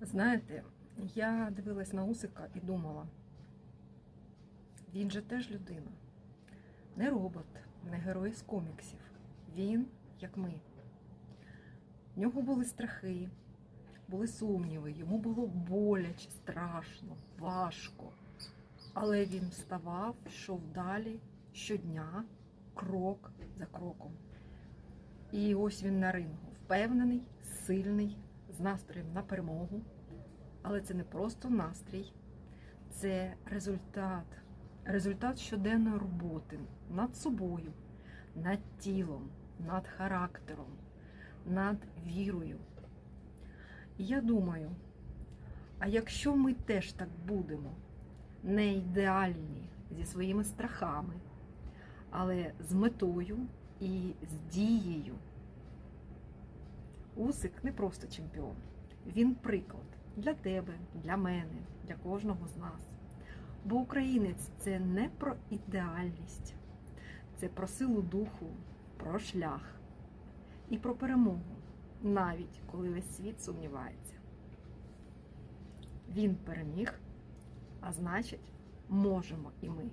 Знаєте, я дивилась на Усика і думала, він же теж людина. Не робот, не герой з коміксів. Він, як ми. В нього були страхи, були сумніви, йому було боляче, страшно, важко. Але він вставав, йшов далі щодня, крок за кроком. І ось він на рингу, впевнений, сильний, з настроєм на перемогу. Але це не просто настрій, це результат, результат щоденної роботи над собою, над тілом, над характером, над вірою. І я думаю, а якщо ми теж так будемо, не ідеальні зі своїми страхами, але з метою і з дією, Усик не просто чемпіон, він приклад для тебе, для мене, для кожного з нас. Бо українець це не про ідеальність, це про силу духу, про шлях і про перемогу, навіть коли весь світ сумнівається. Він переміг, а значить, можемо і ми.